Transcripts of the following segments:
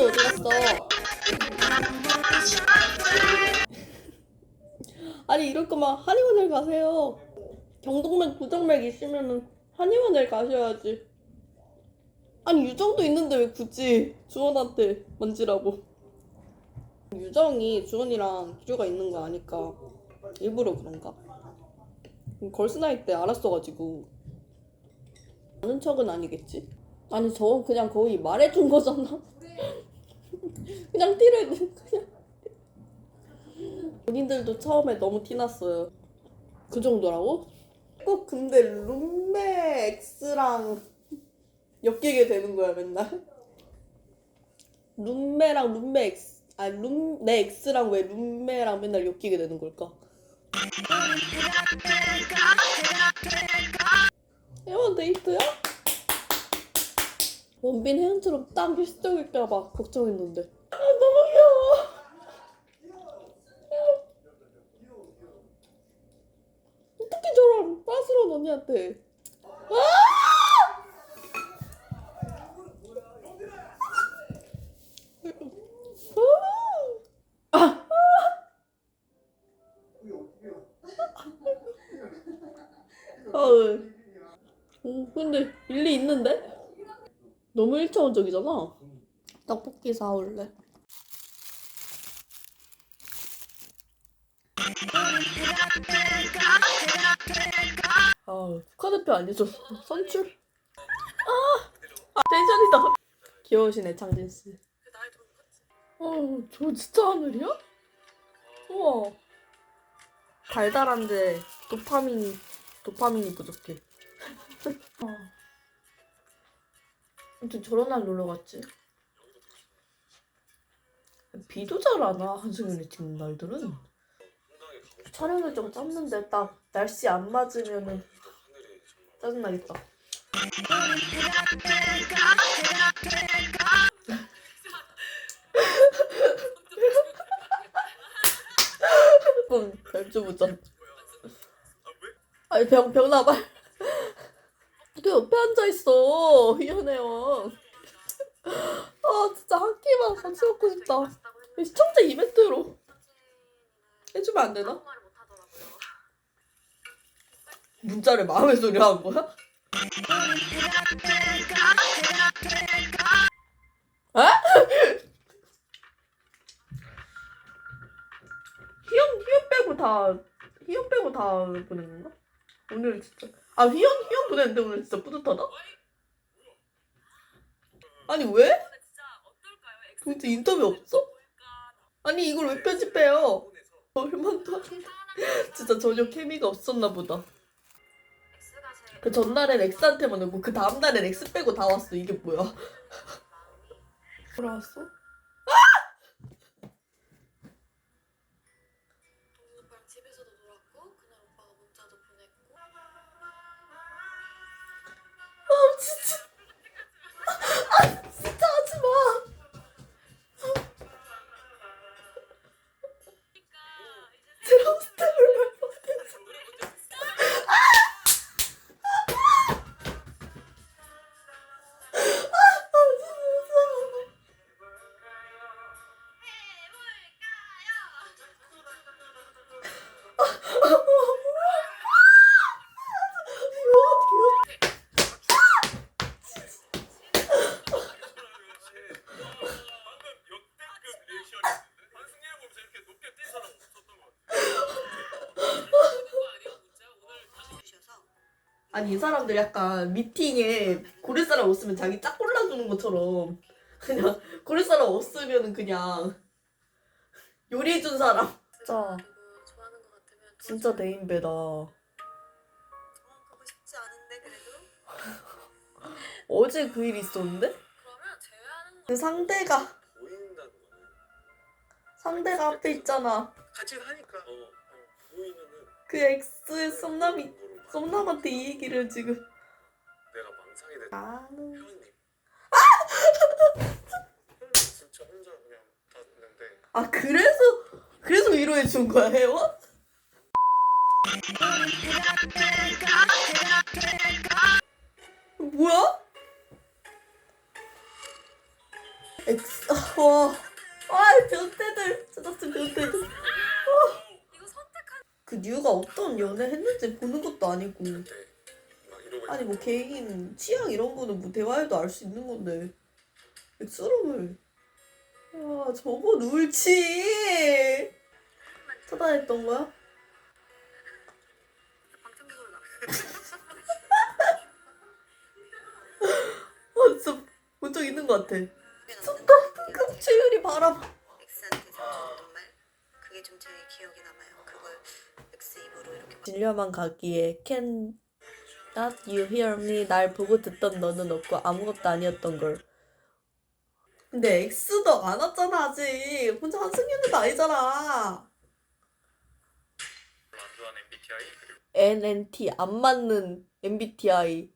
어디 갔어? 아니 이럴 거면 한의원을 가세요. 경동맥, 부정맥 있으면은 한의원을 가셔야지. 아니 유정도 있는데 왜 굳이 주원한테 만지라고? 유정이 주원이랑 기류가 있는 거 아니까 일부러 그런가? 걸스나이 때 알았어가지고 아는 척은 아니겠지? 아니 저건 그냥 거의 말해준 거잖아. 그냥 티를 그냥 본인들도 처음에 너무 티났어요. 그 정도라고? 꼭 근데 룸메 X랑 엮이게 되는 거야 맨날. 룸메랑 룸메 X 아니 룸내 X랑 왜 룸메랑 맨날 엮이게 되는 걸까? 회원 데이트야? 원빈 혜연처럼 딱 일시적일까봐 걱정했는데. 아 너무 귀여워. 어떻게 저런 빠스러운 언니한테. 아! 아! 어우. 어, 근데 일리 있는데? 너무 일차원적이잖아. 떡볶이 사올래. 아, 국가대표 아니죠? 선출? 아, 아 텐션이다. 귀여우시네, 창진 씨. 어, 저 진짜 하늘이야? 우와. 달달한데 도파민이 도파민이 부족해. 어. 아무튼 저런 날 놀러 갔지. 비도 잘 안 와, 한승연이 찍는 날들은. 촬영을 좀 짰는데 딱 날씨 안 맞으면은 짜증나겠다. 응, 별주부전. 아니 병, 병 나발. 또 옆에 앉아있어, 희연해요. 아, 진짜 한 끼만 같이 먹고 싶다. 시청자 이벤트로 해주면 안 되나? 문자를 마음의 소리 한 거야? 에? 희연, 희연 빼고 다, 희연 빼고 다 보낸 건가? 오늘 진짜. 아, 희연, 희연 보냈는데 오늘 진짜 뿌듯하다? 아니, 왜? 도대체 인터뷰 없어? 아니, 이걸 왜 편집해요? 하는데. 진짜 전혀 케미가 없었나 보다. 그 전날엔 X한테만 오고 그 다음날엔 X 빼고 다 왔어. 이게 뭐야? 돌아왔어? 아니 이 사람들 약간 미팅에 고를 사람 없으면 자기 짝 골라주는 것처럼 그냥 고를 사람 없으면 그냥 요리해준 사람. 진짜. 진짜 대인배다. 도망가고 싶지 않은데 그래도 어제 그 일 있었는데? 그러면 제외하는 그 상대가 상대가 앞에 있잖아. 같이 하니까. 어, 어, 보이면은 그 엑스의 썸남이 썸남한테 이 얘기를 지금 내가 망상이 됐다. 아는 회원님. 혼자 진짜 혼자 그냥 다 했는데 아 그래서 그래서 위로해 준 거야 혜원? 뭐야? 엑스 와. 아 변태들 제작진 변태들. 그 뉴가 어떤 연애 했는지 보는 것도 아니고. 아니 뭐 개인 취향 이런 거는 뭐 대화해도 알 수 있는 건데. 엑스럼을? 아 저거 울지! 차단했던 거야? 아 진짜 본적 있는 것 같아. 미쳤다 바람. X X 입으로 이렇게 진료만 가기에 Can not you hear me 날 보고 듣던 너는 없고 아무것도 아니었던 걸 근데 X도 안 왔잖아 아직 혼자 한승연은 아니잖아 MBTI 그리고 NNT 안 맞는 MBTI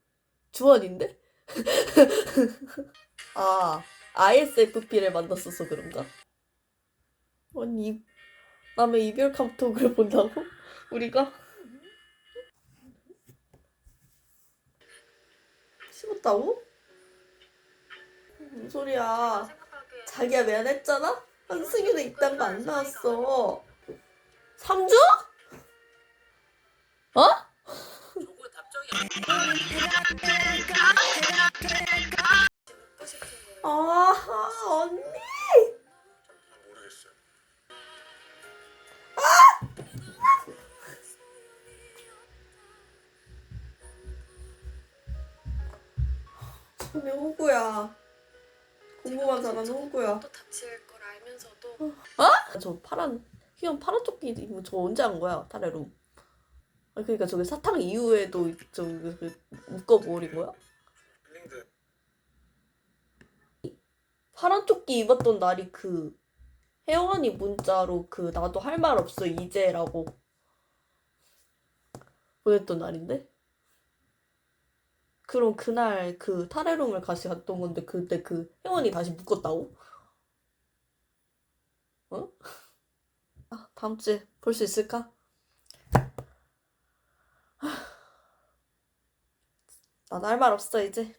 주원인데? 아 ISFP를 만났어서 그런가? 아니 이- 남의 이별 카톡을 본다고? 우리가? 심었다고? 무슨 소리야 자기야 미안했잖아? 한승이는 이딴 거 안 나왔어 3주? 어? 아 언니 손이 호구야. 공부만 잘하는 호구야. 또 다칠 걸 알면서도. 저 파란 희연 파란 조끼 이거 저 언제 한 거야 타레로 아 그러니까 저기 사탕 이후에도 저기 그 묶어버린 거야? 파란 조끼 입었던 날이 그 혜원이 문자로 그 나도 할 말 없어 이제라고 보냈던 날인데? 그럼 그날 그 타레룸을 같이 갔던 건데 그때 그 혜원이 다시 묶었다고? 어? 아 다음 주에 볼 수 있을까? 나도 할말 없어 이제